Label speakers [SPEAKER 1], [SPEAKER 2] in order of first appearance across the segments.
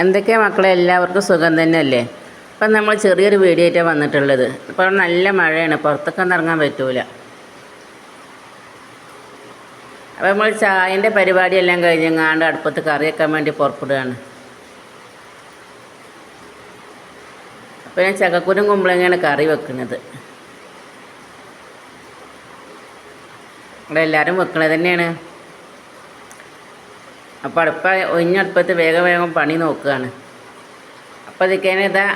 [SPEAKER 1] എന്തൊക്കെയാ മക്കളെ എല്ലാവർക്കും സുഖം തന്നെയല്ലേ? ഇപ്പം നമ്മൾ ചെറിയൊരു വീഡിയോ വന്നിട്ടുള്ളത്. ഇപ്പോൾ നല്ല മഴയാണ് പുറത്തൊക്കെ ഇറങ്ങാൻ പറ്റൂല. അപ്പോൾ നമ്മൾ ചായന്റെ പരിപാടിയെല്ലാം കഴിഞ്ഞങ്ങാണ്ട് അടുപ്പത്ത് കറി വെക്കാൻ വേണ്ടി പുറപ്പെടുകയാണ്. അപ്പോൾ ഞാൻ ചക്കക്കുരും കുമ്പളങ്ങയാണ് കറി വെക്കുന്നത് ഇവിടെ എല്ലാവരും വെക്കണത് തന്നെയാണ്. അപ്പോൾ അടുപ്പ ഒഴിഞ്ഞടുപ്പത്ത് വേഗം വേഗം പണി നോക്കുകയാണ് അപ്പോൾ ഇതിക്കേനെ ഇതാ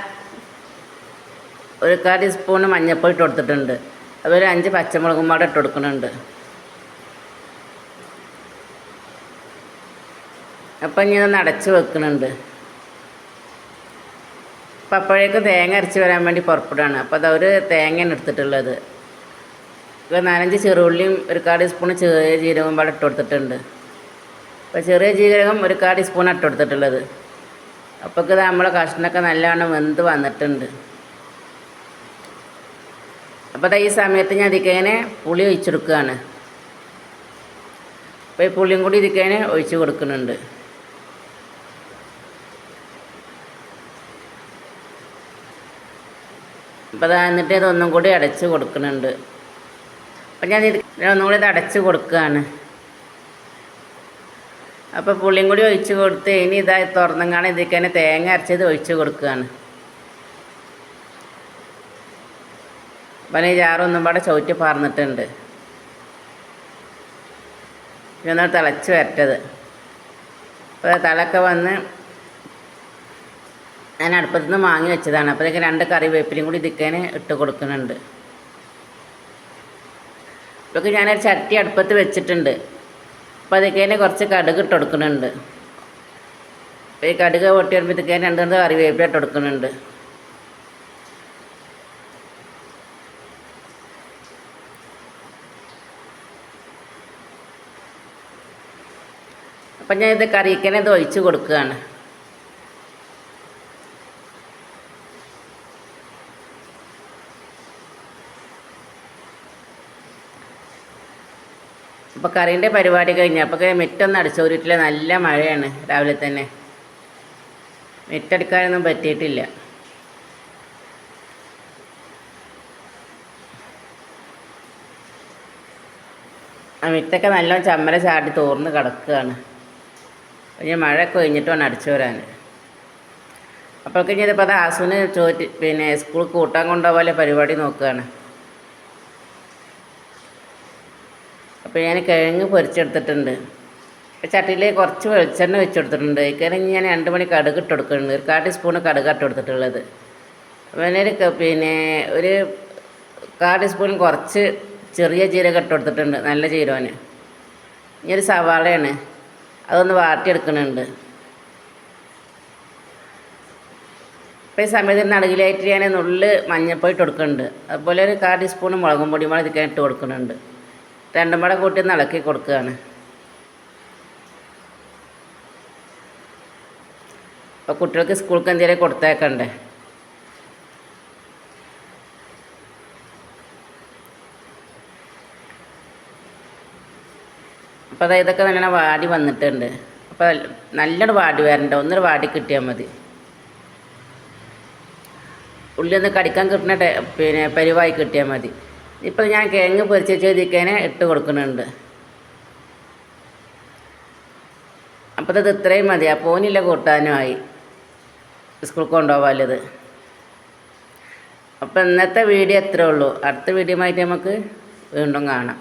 [SPEAKER 1] ഒരു കാൽ സ്പൂൺ മഞ്ഞൾപ്പൊടി ഇട്ട് കൊടുത്തിട്ടുണ്ട്. അതുപോലെ അഞ്ച് പച്ചമുളകും പാടെ ഇട്ട് കൊടുക്കുന്നുണ്ട്. അപ്പം ഇനി ഒന്ന് അടച്ച് വെക്കുന്നുണ്ട്. അപ്പം അപ്പോഴേക്ക് തേങ്ങ അരച്ച് വരാൻ വേണ്ടി പുറപ്പെടുകയാണ്. അപ്പോൾ അത് ഒരു തേങ്ങയാണ് എടുത്തിട്ടുള്ളത്. ഇപ്പോൾ നാലഞ്ച് ചെറുള്ളിയും ഒരു കാൽ സ്പൂൺ ചെറിയ ജീരകവും പാടെ ഇട്ട് കൊടുത്തിട്ടുണ്ട്. അപ്പോൾ ചെറിയ ജീരകം ഒരു കാ ടീസ്പൂൺ ഇട്ട് കൊടുത്തിട്ടുള്ളത്. അപ്പോൾ നമ്മളെ കഷ്ണൊക്കെ നല്ലവണ്ണം വെന്ത് വന്നിട്ടുണ്ട്. അപ്പോൾ ഈ സമയത്ത് ഞാൻ ഇതിക്കേനെ പുളി ഒഴിച്ചെടുക്കുകയാണ് അപ്പോൾ ഈ പുളിയും കൂടി ഇതിക്കേനെ ഒഴിച്ച് കൊടുക്കുന്നുണ്ട്. അപ്പോൾ അത് എന്നിട്ട് ഇതൊന്നും കൂടി അടച്ച് കൊടുക്കുന്നുണ്ട്. അപ്പം ഞാൻ ഇത് ഒന്നും കൂടി ഇത് അടച്ച് കൊടുക്കുകയാണ് അപ്പോൾ പുളിയും കൂടി ഒഴിച്ച് കൊടുത്ത് ഇനി ഇതായി തുറന്നങ്ങാണ് ഇതിലേക്ക് തന്നെ തേങ്ങ അരച്ചത് ഒഴിച്ച് കൊടുക്കുകയാണ്. അപ്പം ഈ ജാറൊന്നും പാടെ ചവിറ്റി പറന്നിട്ടുണ്ട് എന്നാൽ തിളച്ച് വരട്ടത്. അപ്പോൾ തലൊക്കെ വന്ന് ഞാൻ അടുപ്പത്തു നിന്ന് വാങ്ങി വെച്ചതാണ്. അപ്പോഴേക്ക് രണ്ട് കറിവേപ്പിലയും കൂടി ഇതിക്കാൻ ഇട്ട് കൊടുക്കുന്നുണ്ട്. ഇതൊക്കെ ഞാനൊരു ചട്ടി അടുപ്പത്ത് വെച്ചിട്ടുണ്ട്. അപ്പോൾ കുറച്ച് കടുക് ഇട്ട് കൊടുക്കുന്നുണ്ട് അപ്പോൾ ഈ കടുക് പൊട്ടി വരുമ്പോഴത്തേക്ക് രണ്ട് രണ്ട് കറിവേപ്പില ഇട്ട് കൊടുക്കുന്നുണ്ട് അപ്പം ഞാൻ ഇത് കറിക്കനെ ഇത് ഒഴിച്ച് കൊടുക്കുകയാണ് അപ്പോൾ കറീന്റെ പരിപാടി കഴിഞ്ഞു അപ്പോൾ ഒരു അടിച്ചോരിട്ടില്ല നല്ല മഴയാണ് രാവിലെ തന്നെ. മെറ്റടിക്കാനൊന്നും പറ്റിയിട്ടില്ല. ആ മിറ്റൊക്കെ നല്ല ചമ്മര ചാടി തോർന്ന് കിടക്കുകയാണ്. പിന്നെ മഴയൊക്കെ കഴിഞ്ഞിട്ട് വേണം അടിച്ചു വരാൻ. അപ്പോഴേക്കും ഇതിപ്പോൾ അത് ആസുവിന് ചോറ്റ് പിന്നെ സ്കൂൾ കൂട്ടാൻ കൊണ്ടുപോകാൻ പരിപാടി നോക്കുകയാണ്. അപ്പോൾ ഞാൻ കിഴങ്ങ് പൊരിച്ചെടുത്തിട്ടുണ്ട്. ചട്ടിയിൽ കുറച്ച് വെളിച്ചെണ്ണ വെച്ച് കൊടുത്തിട്ടുണ്ട് ഇക്കരം ഞാൻ രണ്ട് മണി കടുക് ഇട്ട് കൊടുക്കുന്നുണ്ട്. ഒരു കാ ടീസ്പൂണ് കടുക് ഇട്ട് കൊടുത്തിട്ടുള്ളത്. അതിനൊരു പിന്നെ ഒരു കാ ടീസ്പൂൺ കുറച്ച് ചെറിയ ജീരകം ഇട്ട് കൊടുത്തിട്ടുണ്ട്. നല്ല ജീരകന് ഇനി ഒരു സവാളയാണ്. അതൊന്ന് വാട്ടിയെടുക്കുന്നുണ്ട്. അപ്പോൾ ഈ സമയത്ത് നടുകിലായിട്ട് ഞാൻ നുള്ളിൽ മഞ്ഞൾപ്പൊടി ഇട്ട് കൊടുക്കുന്നുണ്ട്. അതുപോലെ ഒരു കാ ടീസ്പൂൺ മുളകും പൊടി മുളക് ഇതിക്കാൻ ഇട്ട് കൊടുക്കുന്നുണ്ട്. രണ്ടും കൂടെ കൂട്ടി ഇളക്കി കൊടുക്കുകയാണ്. അപ്പോൾ കുട്ടികൾക്ക് സ്കൂൾക്ക് എന്തെങ്കിലും കൊടുത്തേക്കണ്ടേ? അപ്പോൾ അതായത് ഇതൊക്കെ നല്ല വാടി വന്നിട്ടുണ്ട്. അപ്പോൾ നല്ലൊരു വാടി വരണ്ട ഒന്നൊരു വാടി കിട്ടിയാൽ മതി. ഉള്ളിൽ ഒന്ന് കടിക്കാൻ കിട്ടുന്ന പിന്നെ പരിവായി കിട്ടിയാൽ മതി. ഇപ്പോൾ ഞാൻ കിഴങ്ങ് പൊരിച്ച് ചെയ്തിക്കേനെ ഇട്ട് കൊടുക്കുന്നുണ്ട്. അപ്പോൾ ഇത് ഇത്രയും മതി. അപ്പോൾ ഓനില്ല കൂട്ടാനുമായി. സ്കൂൾ കൊണ്ടുപോകാനുള്ളത് അപ്പോൾ ഇന്നത്തെ വീഡിയോ എത്രേ ഉള്ളൂ. അടുത്ത വീഡിയോ ആയിട്ട് നമുക്ക് വീണ്ടും കാണാം.